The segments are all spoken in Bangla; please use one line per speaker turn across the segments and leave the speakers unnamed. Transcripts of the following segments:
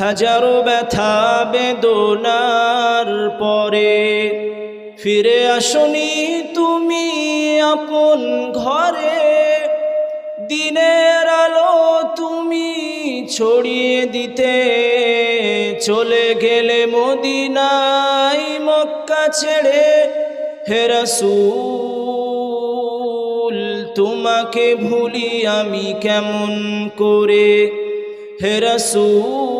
হাজারো ব্যথা বেদনার পরে। ফিরে আসনি তুমি আপন ঘরে। দিনের আলো তুমি ছড়িয়ে দিতে চলে গেলে মদিনাই মক্কা ছেড়ে। হেরাসুল তোমাকে ভুলি আমি কেমন করে? হেরাসুল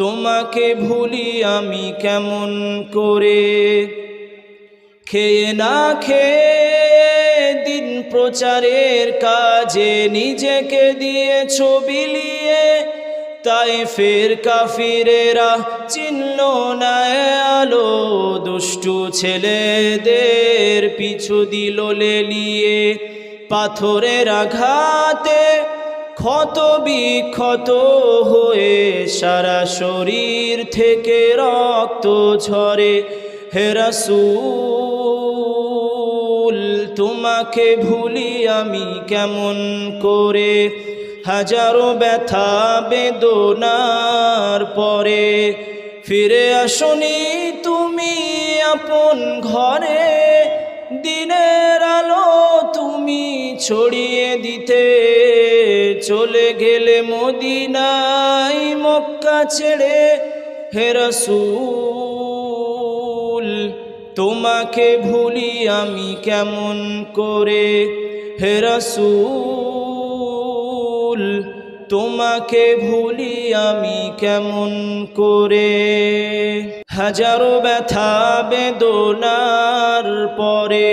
তোমাকে ভুলি আমি কেমন করে? খেয়ে না খেয়ে দিন প্রচারের কাজে নিজেকে দিয়ে ছবি লিয়ে তাই ফের কাফিরেরা চিহ্ন নায় আলো। দুষ্টু ছেলেদের পিছু দিল লেলিয়ে পাথরের আঘাতে ক্ষত বিক্ষত হয়ে সারা শরীর থেকে রক্ত ঝরে। হেরাসুল তোমাকে ভুলি আমি কেমন করে? হাজারো ব্যথা, বেদনার পরে ফিরে আসনি তুমি আপন ঘরে। দিনের আলো তুমি ছড়িয়ে দিতে চলে গেলে মদিনাই মক্কা ছেড়ে হেরসুল তোমাকে ভুলি আমি কেমন করে? হেরসুল তোমাকে ভুলি আমি কেমন করে? হাজারো ব্যথা বেদনার পরে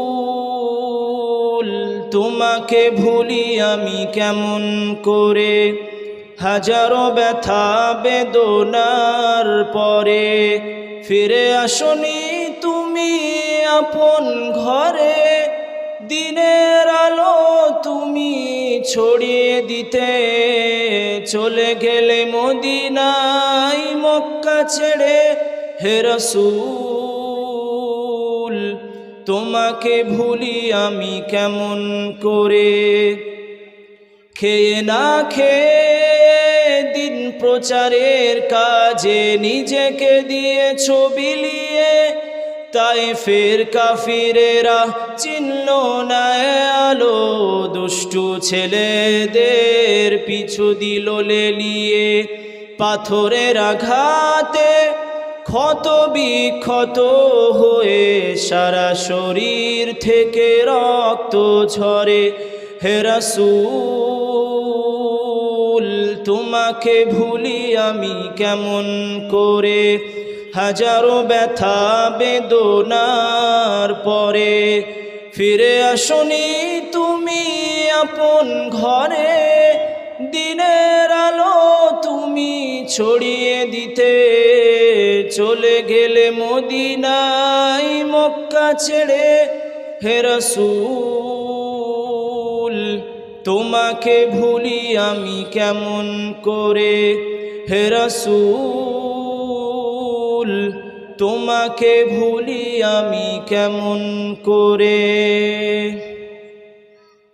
তোমাকে ভুলি আমি কেমন করে? হাজারো ব্যথা বেদনার পরে ফিরে আসনি তুমি আপন ঘরে। দিনের আলো তুমি ছড়িয়ে দিতে চলে গেলে মদিনাই মক্কা ছেড়ে হেরসুল তোমাকে ভুলি আমি কেমন করে? খেয়ে না খেয়ে দিন প্রচারের কাজে নিজেকে দিয়ে ছবি লিয়ে তাই ফের কাফিরেরা চিহ্ন নায় আলো। দুষ্টু ছেলেদের পিছু দিল লেলিয়ে পাথরের আঘাতে ক্ষত বিক্ষত হয়ে সারা শরীর থেকে রক্ত ঝরে। হেরাসুল তোমাকে ভুলি আমি কেমন করে? হাজারো ব্যথা, বেদনার পরে ফিরে আসনি তুমি আপন ঘরে। দিনের আলো তুমি ছড়িয়ে দিতে চলে গেলে মদিনাই মক্কা ছেড়ে হেরসুল তোমাকে ভুলি আমি কেমন করে? হেরসুল তোমাকে ভুলি আমি কেমন করে?